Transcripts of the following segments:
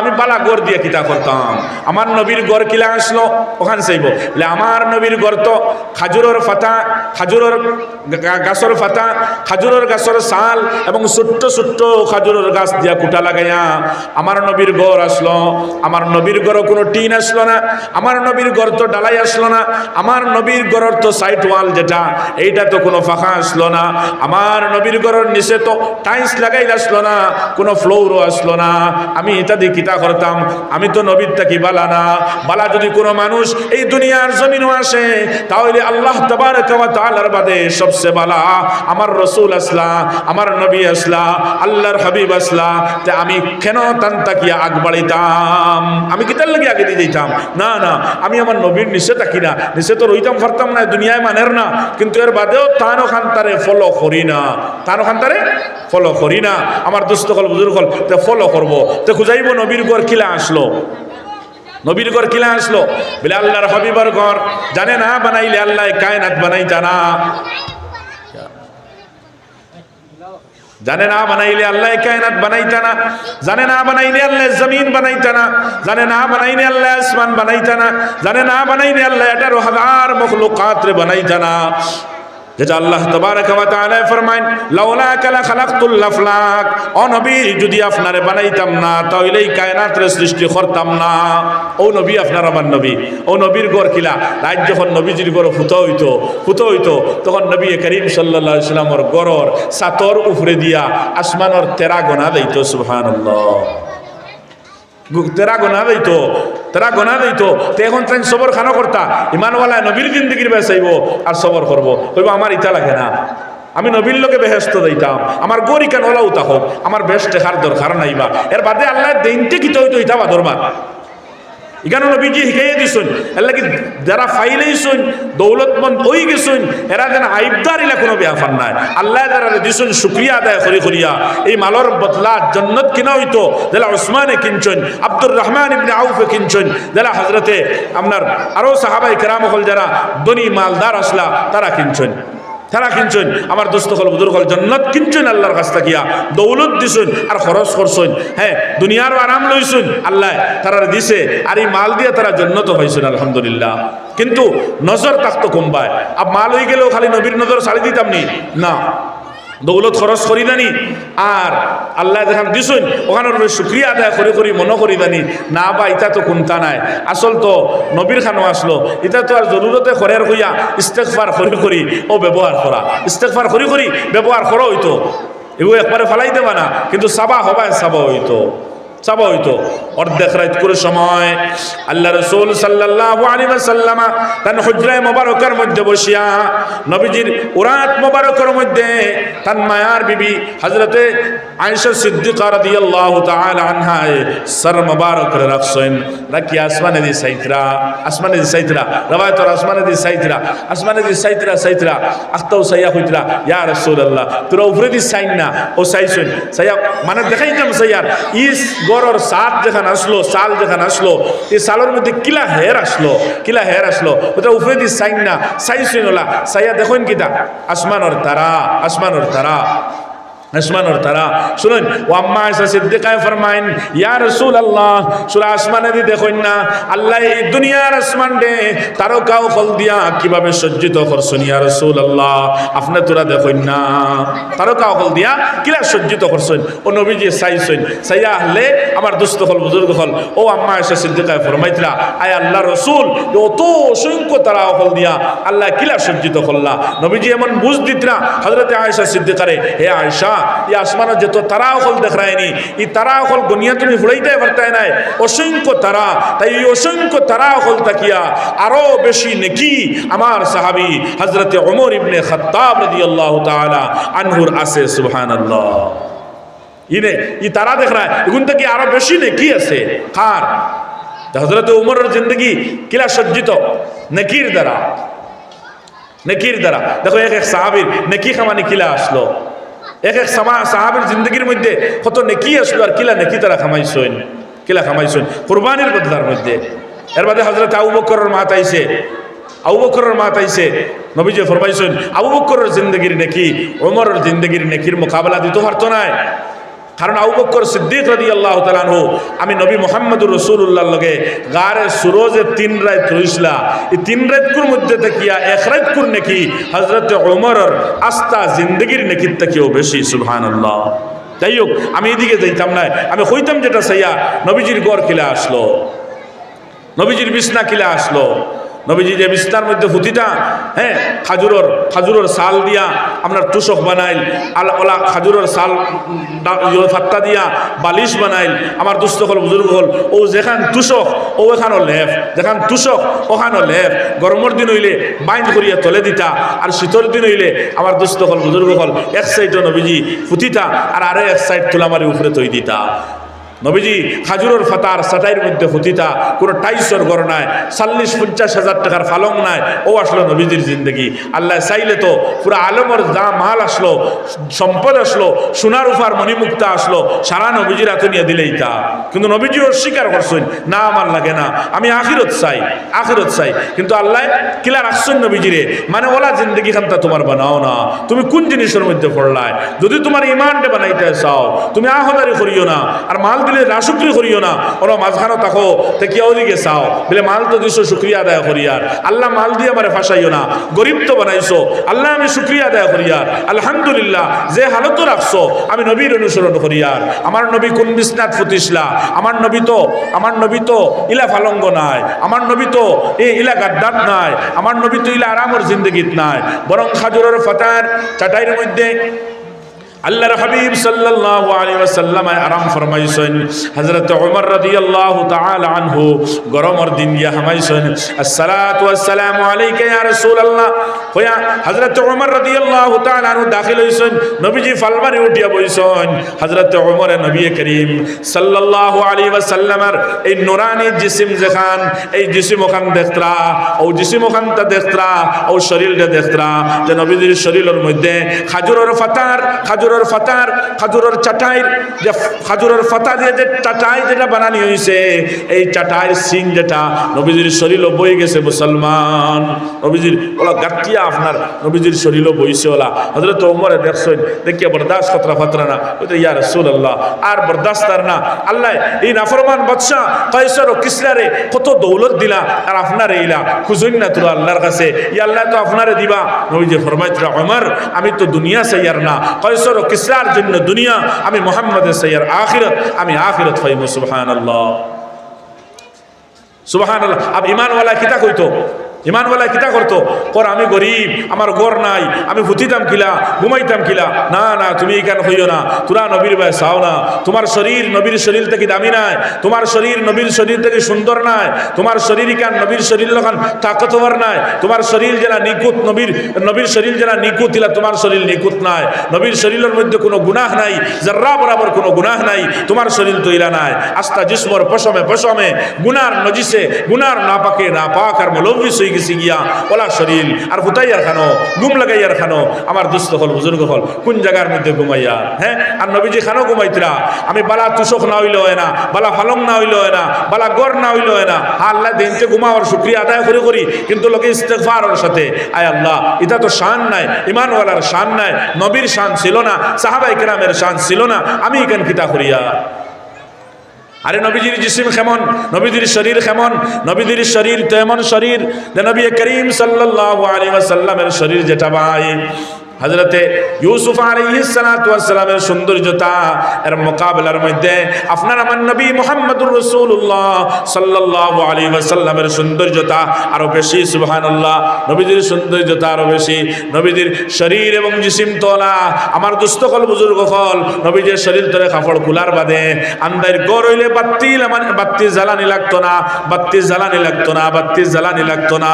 আমি বালা গড় দিয়ে কিতা করতাম। আমার নবীর গড় কিলা আসলো, ওখান চাইব। বলে আমার নবীর গড় তো খাজুরের ফাতা, খাজুরের গাছর ফাতা, খাজুরের গাছর সাল এবং ছোট্ট ছোট্ট খাজুরের গাছ দিয়া কুটা লাগাইয়া আমার নবীর গড় আসলো। আমার নবীর গড় কোনো টিন আসলো না, আমার নবীর গড় তো ডালাই আসলো না, আমার নবীর গড়ের তো সাইড ওয়াল যেটা, এইটা তো কোনো ফাঁকা আসলো না। আমার নবীর গড়ের নিচে তো টাইলস লাগাই আসলো না, কোনো ফ্লোরও আসলো না। আমি এটা দিয়ে কিতা করতাম, আমি তো নবীর থাকি, বালা না। বালা যদি কোনো মানুষ এই দুনিয়ার জমিনও আসে, তাহলে আল্লাহ তবারক ওয়া তাআলার বাদে সবচেয়ে বালা, আমার রসুল আসলা, আমার নবী আসলা, আল্লাহর হাবিব আসলা, তে আমি কেন তান তাকিয়া আগ বাড়াইতাম? আমি কিতার লাগে আগে দিয়ে দিতাম না না, আমি আমার নবীর নিচে থাকি না, নিচে তো রইতাম পারতাম না, দুনিয়ায় মানের না, কিন্তু এর বাদেও তান ওখান তারে ফলো করি না। তান ওখান তারে ফলো করি না। আমার দুস্থ হল বুজুর্গ হল তে ফলো করব। তো খুঁজাইব নবীর গড় কিলা আসলো। নবীর ঘর কিলা আসলো। বলে আল্লাহর হবিবর ঘর জানে না বানাইলে আল্লাহ কায়নাত বানাই জানা জানে না বানাইলে আল্লাহ কায়নাত বানাইতা না। জানে না বানাইলে আল্লাহ জমিন বানাইতা না। জানে না বানাইলে আল্লাহ আসমান বানাইতা না। জানে না বানাইলে আল্লাহ এটারো হাজার মখলুকাত বানাইতা না। যেটা আল্লাহ ফরমাইন লাউলা কালা খালাকতুল আফলাক ও নবী, যদি আপনারে বানাইতাম না তাহলে এই কায়নাতের সৃষ্টি করতাম না। ও নবী, আপনার আমার নবী। ও নবীর গড় কিলা। রাত যখন নবীজির গড় ফুতো হইতো ফুতো হইতো, তখন নবী করিম সাল্লাল্লাহু আলাইহি সাল্লামর গড়র সাতর উপরে দিয়া আসমানর তেরা গোনা দিত গু- তেরা গোনা দিত তেরা গোনা দিত, তো এখন তাই সবর খানো করতা। ইমানওয়ালা নবীর জিন্দগির বেসাইব আর সবর করব। কইব, আমার ইটা লাগে না। আমি নবীর লোকে বেহেস্ত দিতাম। আমার গরিকান ওলা উতা হোক, আমার বেশ টেকার দরকার নাইবা এর বাদে আল্লাহ দিনটি কি তৈত ইতা বা দরবার এখানে নবীজি শিখাইয়ে দিছুন। এর লাগি যারা ফাইলেইছুন দৌলতমন্দ ওই গেছুন, এরা যেন আইবদার ইলা কোনো ব্যাপার নাই। আল্লাহ যারা দিছুন, শুক্রিয়া আদায় করি করিয়া। এই মালর বদলা জন্নত কিনা হইতো যারা ওসমানে কিনছেন, আব্দুর রহমান ইবনে আউফে কিনছেন যারা হজরতে আপনার আরও সাহাবাই কেরাম হল যারা দনি মালদার আসলা, তারা কিনছেন। তারা কিনছেন। আমার দোস্ত হল বুধুর হল জন্নত কিনছেন, আল্লাহর কাছ থেকে দৌলত দিছেন আর খরচ করছেন। হ্যাঁ দুনিয়ারও আরাম লইছেন। আল্লাহ তারা দিছে আর এই মাল দিয়ে তারা জন্নত হয়েছেন আলহামদুলিল্লাহ। কিন্তু নজর থাকতো কমবায় আর মাল হয়ে গেলেও খালি নবীর নজর ছাড়ি দিতাম নি? না। দৌলত খরচ করি দানি আর আল্লাহ যেখান দিছুন ওখানে শুক্রিয়া আদায় করে করি, মনে করি দানি না বা ইটা তো কোনটা নাই। আসল তো নবীর খানো আসলো। এটা তো আর জরুরতে খরের হইয়া ইস্তেকফার করি করি, ও ব্যবহার করা ইস্তেকফার করি করি ব্যবহার করো হইতো এগুলো একবারে ফেলাই দেবা না, কিন্তু সাবা হবায় সাবা হইতো চাবা হইতো। অর্ধেক রাত করে সময়। আল্লাহ রসুল সাল্লাল্লাহু আলাইহি ওয়াসাল্লাম তান হুজরায়ে মুবারকার মধ্যে বসিয়া নবীজির উরাত মুবারকের মধ্যে তান মায়ার বিবি হযরতে আয়েশা সিদ্দিকা রাদিয়াল্লাহু তাআলা আনহা সর মুবারক রাখছেন। রাখি আসমানে দি সাইতরা, আসমানে দি সাইতরা রওয়ায়াত আসমানে দি সাইতরা, আসমানে দি সাইতরা সাইতরা আখতাও সাইয়া হইতরা ইয়া রাসূলুল্লাহ, তোরা উপরে দি সাইন না, ও সাইছেন সাইয়া মানে দেখাইতাম সাইয়ার, ইস গরর সাত যেখানে আসলো সাল যেখানে আসলো, এই সালের মধ্যে কিলা হের আসলো, কিলা হের আসলো, ওটা উফরে দি সাইন না সাইছেন ওলা, সাইয়া দেখুন কিতা, আসমানর তারা আসমানর তারা। আসমানর তারা। শুনুন আম্মা আয়েশা সিদ্দিকায় ফরমাইন, ইয়া রাসূলুল্লাহ, সূরা আসমানে দি দেখুন না, আল্লাহ এই দুনিয়ার আসমান দে তারকাও ফল দিয়া কীভাবে সজ্জিত করছেন, ইয়া রাসূলুল্লাহ, আপনি তোরা দেখুন না। তারকাও ফল দিয়া কিলা সজ্জিত করছেন? ও নবীজি চাইছেন চাইয়া হলে আমার দুস্থ হল বুজুর্গ হল ও আম্মা আয়েশা সিদ্দিকায় ফরমাইতরা, আয় আল্লাহ রসুল অত অসংখ্য তারা ফল দিয়া আল্লাহ কিলা সজ্জিত করলা। নবীজি এমন বুঝ দিতরা হজরতে আয়েশা সিদ্দিকারে, হে আয়েশা এই আসমানের যত তারা হল দেখায়নি, এই তারা হল গনিয়া তুমি ফুড়াইতে পারতাই নাই। অসংখ্য তারা, তাই এই অসংখ্য তারা হল তাকিয়া আরও বেশি নেকি আমার সাহাবি হজরতে ওমর ইবনে খত্তাব আনহুর আছে, সুবহানাল্লাহ। ইনে ই তারা দেখ রা থেকে আরও বেশি নেকি আছে। কার? হজরত উমরের জিন্দগি কিলা সজ্জিত? নেকির দ্বারা। নেকির দ্বারা। দেখো এক এক সাহাবির নেকি খামানি কিলা আসলো। এক এক সাহাবির জিন্দগির মধ্যে কত নেকি আসলো আর কিলা নেকি তারা খামাইছেন, কিলা খামাইছেন? কোরবানির বদলার মধ্যে। এর বাদে হজরত আউ বকরের মাত আইসে আউ বকরের মাত আইসে নবীজি ফরমাইছেন, আবু বকরের জিন্দগির নেকি, ওমরের জিন্দগির নেকির মোকাবেলা দিতে পারতো নাই। কারণ আবু বকর সিদ্দিক রাদি আল্লাহ তালানহু আমি নবী মোহাম্মদুর রসুল্লাহর লগে গারে সুরোজে তিন রাত রইসলা এই তিন রাতকুর মধ্যে থাকিয়া এক রাতকুর নাকি হজরত ওমরের আস্থা জিন্দগির নেকির থেকেও বেশি সুবহান আল্লাহ যাই হোক, আমি এদিকে যাইতাম না আমি হইতাম যেটা সাইয়া নবীজির গড় কিলা আসলো, নবীজির বিছনা কিলা আসলো। নবীজি যে বিছনার মধ্যে হুতিটা হ্যাঁ খাজুরর খাজুরর সাল দিয়া আপনার তুষক বানাইল আল ওলা খাজুরর সাল ফাত্তা দিয়া বালিশ বানাইল। আমার দুস্থ হল, বুজুর্গ হল, ও যেখান তুষক ও এখানো লেফ যেখান তুষক ওখানো লেফ গরমের দিন হইলে বাইন করিয়া তলে দিতা, আর শীতর দিন হইলে আমার দুস্থ হল, বুজুর্গ হল, এক সাইডও নবীজি ফুতিতা আর আরে এক সাইড তুলামারি উপরে তৈ দিতা। নবীজি খাজুরের ফাতার সাটাইয়ের মধ্যে হতিতা, কোনো টাইসর ঘর নাই, চাল্লিশ পঞ্চাশ হাজার টাকার ফালং নাই, ও আসলো নবীজির জিন্দগি। আল্লাহ চাইলে তো পুরো আলমর দা মাল আসলো, সম্পদ আসলো, সোনার উফার মণিমুক্তা আসলো, সারা নবীজির হাতে নিয়ে দিলেই তা। কিন্তু নবীজি অস্বীকার করছেন, না, আমার লাগে না, আমি আখিরত চাই আখিরত চাই। কিন্তু আল্লাহ কিলা রাখছেন নবীজিরে মানে ওলা জিন্দগি খানটা তোমার বানাও না, তুমি কোন জিনিসের মধ্যে পড়লায়? যদি তোমার ইমানটা বানাইতে চাও, তুমি আহদারি করিও না, আর মাল দিলে রাসুক্রি করিও না। ওরা মাঝখানো থেকে ওদিকে চাও? বলে, মাল তো দিছো, শুক্রিয়া আদায় করিয়ার আল্লাহ মাল দিয়ে আমার ফাঁসাইও না। গরিব তো বানাইছো। আল্লাহ আমি শুক্রিয়া আদায় করিয়ার আলহামদুলিল্লাহ, যে হালত রাখছো, আমি নবীর অনুসরণ করিয়ার আমার নবী কোন বিসনাথ ফুতিসলা? আমার নবী তো, আমার নবী তো ইলা ফালঙ্গ নাই। আমার নবী তো এ ইলা গাদ্দাত নাই। আমার নবী তো ইলা আরামর জিন্দগিত নাই। বরং খাজুরের ফাতার, চাটাইয়ের মধ্যে আল্লাহর হাবিব সাল্লাল্লাহু আলাইহি ওয়াসাল্লাম আরাম ফরমাইছেন। হযরত ওমর রাদিয়াল্লাহু তাআলা আনহু গরমর দিন ইয়া হামাইছেন। আসসালাতু ওয়াসসালামু আলাইকা ইয়া রাসূলুল্লাহ। কয়া হযরত ওমর রাদিয়াল্লাহু তাআলা আনহু দাখিল হইছেন। নবীজি ফালমারে উঠিয়া বইছেন। হযরত ওমর নবী করিম সাল্লাল্লাহু আলাইহি ওয়াসাল্লামের এই নুরানি জিসিম যেখান, এই জিসিম ওখান দেখতরা, ও জিসিম ওখানটা দেখতরা, ও শরীরটা দেখতরা, যে নবীজির শরীরের মধ্যে খাজুরের ফাতার খাজুর খাজুরের ফাতার খাজুরের চাটাইর যে খাজুরের ফাতা দিয়ে যে চাটাই যেটা বানানি হয়েছে এই চাটাইর সিং যেটা নবীজির শরীরও বই গেছে মুসলমান। নবীজির, ওলা গাটিয়া আপনার নবীজির শরীরও বইছে ওলা। হজরত ওমরে দেখছেন, দেখিয়া বরদাস্ত খতরা ফাতরা না। ওই তো ইয়া রসুল আল্লাহ আর বরদাস্ত আর না। আল্লাহ, এই নাফরমান বাদশাহ কয়েসর ও কিসরারে কত দৌলত দিলা, আর আপনার এইলা খুঁজুন না তোর আল্লাহর কাছে। ই আল্লাহ তো আপনারে দিবা। নবীজি ফরমাইতরা অমর আমি তো দুনিয়া সাইয়ার না। কয়েসর ও কিসরার জন্য দুনিয়া, আমি মোহাম্মদের সৈয়ার আখিরত, আমি আখিরত ফাইম সুবহান আল্লাহ সুবহান আল্লাহ আব ইমানওয়ালা কিতা কইতো? ইমানওয়ালা কিতা করতো? কর, আমি গরিব, আমার গড় নাই, আমি ভুতিতাম কিলা, ঘুমাইতাম কিলা। না না, তুমি কেন হইও না? তোরা নবীর ভাই চাও না। তোমার শরীর নবীর শরীর থেকে দামি নাই। তোমার শরীর নবীর শরীর থেকে সুন্দর নাই। তোমার শরীর কেন নবীর শরীর লখান তাকতবর নাই? তোমার শরীর যারা নিকুত নবীর নবীর শরীর যারা নিকুত ইলা তোমার শরীর নিকুত নাই। নবীর শরীরের মধ্যে কোনো গুনাহ নাই। যার্রা বরাবর কোনো গুনাহ নাই, তোমার শরীর তো ইলা নাই। আস্তা জিসমর পশমে পশমে, গুনার নজিসে, গুনার না পাকে না পাক আর মলবিস হয়ে গেছি গিয়া ওলা শরীর আর ফুটাইয়ার খানো গুম লাগাইয়ার খানো, আমার দুস্থ হল, বুজুর্গ হল, কোন জায়গার মধ্যে ঘুমাইয়া হ্যাঁ? আর নবীজি খানো ঘুমাইতরা, আমি বালা তুষক না হইলে হয় না, বালা ফালং না হইলে হয় না, বালা গড় না হইলে হয় না, আল্লাহ দিনতে ঘুমাওয়ার শুক্রিয়া আদায় করে করি, কিন্তু লোকে ইস্তেফারের সাথে, আয় আল্লাহ এটা তো শান নাই ইমানওয়ালার শান নাই, নবীর শান ছিল না, সাহাবাই কেরামের শান ছিল না, আমি কেন কিতা করিয়া? আরে নবীজির জিসিম কেমন? নবীজির শরীর কেমন? নবীজির শরীর তো এমন শরীর যে নবী করিম সাল্লাহ আলী সাল্লামের শরীর যেটা ভাই। হজরতে ইউসুফ আলাইহিসসালামের সৌন্দর্যতা এর মোকাবেলার মধ্যে আপনার আমার নবী মোহাম্মদুর রসুল্লাহ সাল্লাল্লাহু আলাইহি ওয়াসাল্লামের সৌন্দর্যতা আরও বেশি, সুবহানাল্লাহ। নবীজির সৌন্দর্যতা আরও বেশি, নবীজির শরীর এবং জিসিম তোলা, আমার দুস্থকল বুজুর্গ ফল নবীজির শরীর ধরে কাপড় কুলার বাদে আন্দার গড় হইলে বাত্তি বাত্তি জ্বালানি লাগতো না বাত্তি জ্বালানি লাগতো না বাত্তি জ্বালানি লাগতো না।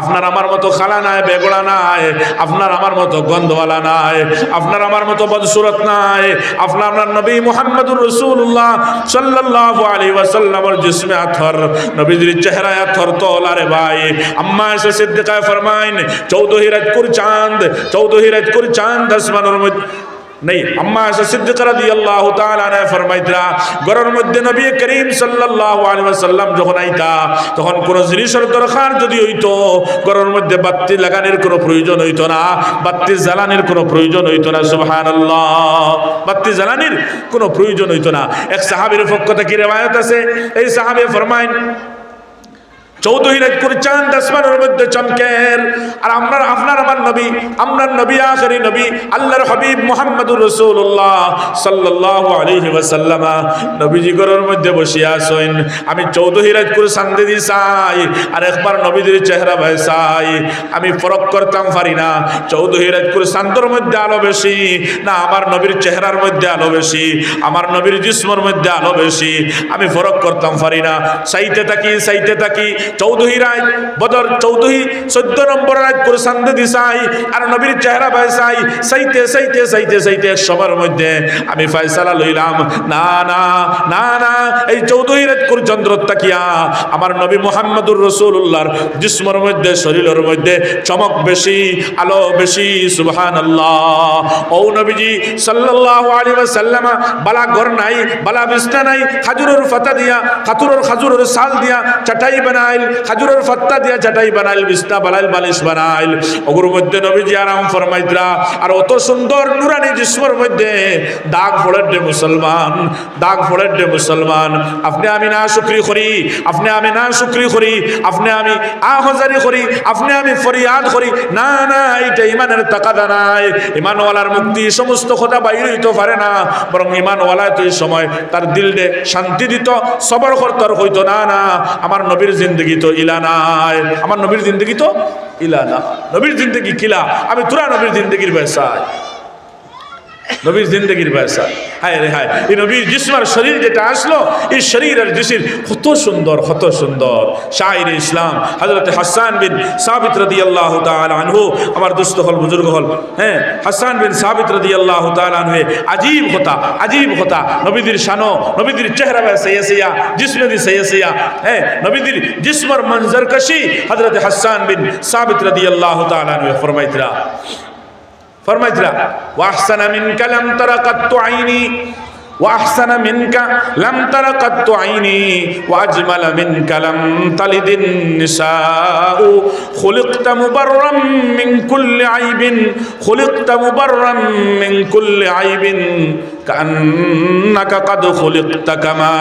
আপনার আমার মতো খালা নাই, বেগড়া নাই, আপনার আমার মতো গন্ধওয়ালা নাই, আপনার আমার মতো বদসুরত নাই, আপনার আপনার নবী মোহাম্মদুর রসুল্লাহ সাল্লাহ আলী ওয়াসাল্লামর জিসমে আথর, নবীজির চেহারায় আথর তোলা রে ভাই, আম্মা এসে সিদ্দিকায় ফরমাইন চৌধুরী রাজকুর চাঁদ চৌধুরী রাজকুর চাঁদ আসমানোর মধ্যে নেই। আম্মা আয়েশা সিদ্দিকা রাদিয়াল্লাহু তাআলা আনহা ফরমাইতরা, ঘরের মধ্যে নবী করিম সাল্লাল্লাহু আলাইহি ওয়াসাল্লাম যখন আইতা, তখন কোন জিনিসের দরকার যদি হইতো, ঘরের মধ্যে বাতি লাগানোর কোনো প্রয়োজন হইতো না, বাতি জ্বালানির কোনো প্রয়োজন হইতো না, সুবহানাল্লাহ। বাতি জ্বালানির কোনো প্রয়োজন হইতো না। এক সাহাবীর পক্ষ থেকে রিওয়ায়াত আছে, এই সাহাবী ফরমাইন মধ্যে আর আপনার আমার নবী নবী নবী, আল্লাহর মধ্যে বসে আসেন আমি সান্দে দি আর একবার চেহারা ভাই আমি ফরক করতাম, পারি না। চৌধুরী রাজপুর সান্দর মধ্যে আলো বেশি, না আমার নবীর চেহারার মধ্যে আলো বেশি, আমার নবীর জিসমর মধ্যে আলো বেশি। আমি ফরক করতাম, পারি না। সাইতে থাকি সাইতে থাকি চৌধুরী রায়, বদর চৌধুরী চোদ্দ নম্বর রায় করে সান্দে দিসাই আর নবীর চেহারা ভাইসাই সাইতে সাইতে সাইতে সাইতে সময়ের মধ্যে আমি ফয়সালা লইলাম। না না না না, এই চৌধুরী রাত করে চন্দ্র তাকিয়া, আমার নবী মোহাম্মদুর রসুল্লাহর জিসমর মধ্যে, শরীরের মধ্যে চমক বেশি, আলো বেশি সুবহান আল্লাহ ও নবীজি সাল্লাল্লাহু আলাইহি ওয়াসাল্লাম, বালা ঘর নাই, বালা বিছনা নাই, খাজুরের ফাতা দিয়া, খাতুরের খাজুরের সাল দিয়া, চাটাই বানাইল খাজুরের ফাত্তা দিয়া চাটাই বানাইল, বিছনা বানাইল, বালিশ বানাইল। ওগুর মধ্যে নবীজি আরাম ফরমাইতরা, আর অত সুন্দর নুরানি জিসমর মধ্যে দাগ ফোড়ের দে মুসলমান, দাগ ফোড়ের দে মুসলমান। আপনি আমি না শুক্রি করি, আপনি আমি না শুক্রি করি, আপনি আমি আহজারি করি, আপনি আমি ফরিয়াদ করি। না না, এইটা ইমানের তাকাদা নাই। ইমানওয়ালার মুক্তি সমস্ত কথা বাইরে হইতে পারে না, বরং ইমানওয়ালায় তো এই সময় তার দিলডে শান্তি দিত, সবর করতর হইতো না না। আমার নবীর জিন্দগি তো ইলা নাই। আমার নবীর জিন্দগি তো ইলা না। নবীর জিন্দগি কিলা? আমি তোরা নবীর জিন্দগির ব্যবসায়। নবীর জিন্দগির ব্যবসা হায় রে হায়। এই নবীর জিসমার শরীর যেটা আসলো, এই শরীরের জিসির কত সুন্দর কত সুন্দর। শাহির ইসলাম হজরত হাসান বিন সাবিত রদি আল্লাহ আনহু, আমার দুস্থ হল, বুজুর্গ হল হ্যাঁ? হাসান বিন সাবিত রদি আল্লাহ আনহু আজীব হতা আজীব হতা। নবীদের শানো নবীদের চেহারা ব্যয় সৈয়া সৈয়া জিসমে দি সৈয়া সৈয়া হ্যাঁ? নবীদের জিসমর মঞ্জর কশি হজরত হাসান বিন সাবিত রদি আল্লাহ আনহু ফরমাইতরা। ফরমাইছিলা ওয়াহসানা মিনকা লাম তারা কাত্তু আইনি ওয়াহসানা মিনকা লাম তারা কাত্তু আইনি ওয়াজমালা মিনকা লাম তালিদিন নিসাউ, খুলিকতা মুবাররাম মিন কুল্লি আইবিন, খুলিকতা মুবাররাম মিন কুল্লি আইবিন কান্নাকা কাদ খুলিকতা কামা